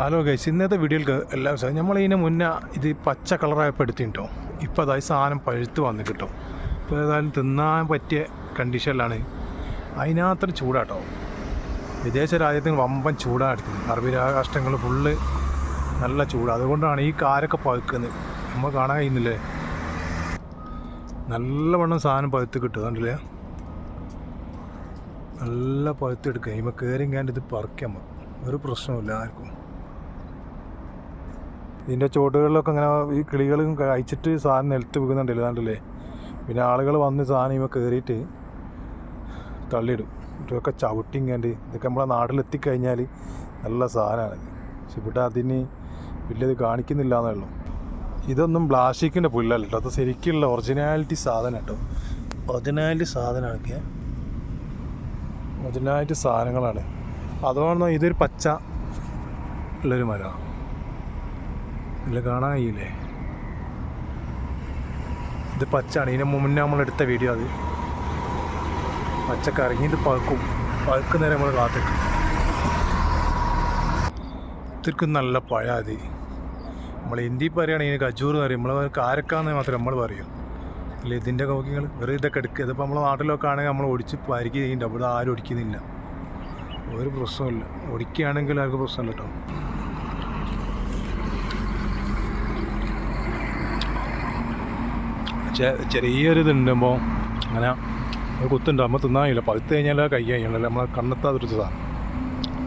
Hello guys ഇന്നത്തെ വീഡിയോയിൽ എല്ലാം സാധനം നമ്മൾ ഇതിന് മുന്നേ ഇത് പച്ച കളറായപ്പോൾ എടുത്തിട്ടോ ഇപ്പോൾ അതായത് സാധനം പഴുത്ത് വന്ന് കിട്ടും. ഇപ്പോൾ ഏതായാലും തിന്നാൻ പറ്റിയ കണ്ടീഷനിലാണ് അതിനകത്തൊരു ചൂടാട്ടോ. വിദേശ രാജ്യത്തിന് വമ്പൻ ചൂടാണ് എടുക്കുന്നത് അറബി ഫുള്ള് നല്ല ചൂട്. അതുകൊണ്ടാണ് ഈ കാരൊക്കെ പഴുക്കുന്നത്. നമ്മൾ കാണാൻ കഴിയുന്നില്ലേ? നല്ലവണ്ണം സാധനം പഴുത്ത് കിട്ടും. കണ്ടില്ലേ? നല്ല പഴുത്തെടുക്കുക ഇമ്മ കയറി കണ്ട് ഇത് പറിക്കാൻ ഒരു പ്രശ്നമില്ല ആർക്കും. ഇതിന്റെ ചുവടുകളിലൊക്കെ ഇങ്ങനെ ഈ കിളികളും കഴിച്ചിട്ട് സാധനം നിലത്ത് വിൽക്കുന്നുണ്ട് കണ്ടില്ലേ? പിന്നെ ആളുകൾ വന്ന് സാധനം ഇവ കയറിയിട്ട് തള്ളിയിടും. ഇതൊക്കെ ചവിട്ടിങ്ങാണ്ട് ഇതൊക്കെ നമ്മളെ നാട്ടിലെത്തിക്കഴിഞ്ഞാൽ നല്ല സാധനമാണിത് പക്ഷെ ഇവിടെ അതിന് വലിയത് കാണിക്കുന്നില്ല എന്നേ ഉള്ളൂ. ഇതൊന്നും പ്ലാസ്റ്റിക്കിന്റെ പുല്ലല്ല കേട്ടോ. അത് ശരിക്കുള്ള ഒറിജിനാലിറ്റി സാധനം കേട്ടോ. ഒറിജിനാലിറ്റി സാധനമൊക്കെ ഒറിജിനാലിറ്റി സാധനങ്ങളാണ്. അതുകൊണ്ട് ഇതൊരു പച്ച ഉള്ളൊരു മരമാണ് ഇല്ല കാണാൻ കഴിയില്ലേ ഇത് പച്ചാണ് ഇതിന് മുന്നേ നമ്മൾ എടുത്ത വീഡിയോ അത്. പച്ച ഇത് പഴുക്കും. പഴുക്കുന്നേരം നമ്മൾ കാത്തിട്ട് ഇത്തിരിക്കും നല്ല പഴ അത്. നമ്മൾ ഹിന്ദി പറയുകയാണെങ്കിൽ കജൂർ എന്ന് പറയും. നമ്മൾ കാരക്കാന്ന് മാത്രമേ നമ്മൾ പറയും. അല്ല? ഇതിന്റെ നോക്കിങ്ങൾ വെറുതെ ഇതൊക്കെ എടുക്കുക. ഇതിപ്പോൾ നമ്മളെ നാട്ടിലൊക്കെ ആണെങ്കിൽ നമ്മൾ ഒടിച്ച് പരിക്ക് ചെയ്യുന്നുണ്ട് അവിടെ ആരും ഒടിക്കുന്നില്ല. ഒരു പ്രശ്നമില്ല ഒടിക്കുകയാണെങ്കിൽ ആർക്കും പ്രശ്നമില്ല കേട്ടോ. ചെറിയൊരു ഇതുണ്ടുമ്പോൾ അങ്ങനെ കുത്തുണ്ട് നമ്മൾ തിന്നാൻ കഴിയില്ല. പഴുത്ത് കഴിഞ്ഞാൽ കൈ കഴിയണല്ലോ നമ്മളെ കണ്ണെത്താത്തൊരു സാധനം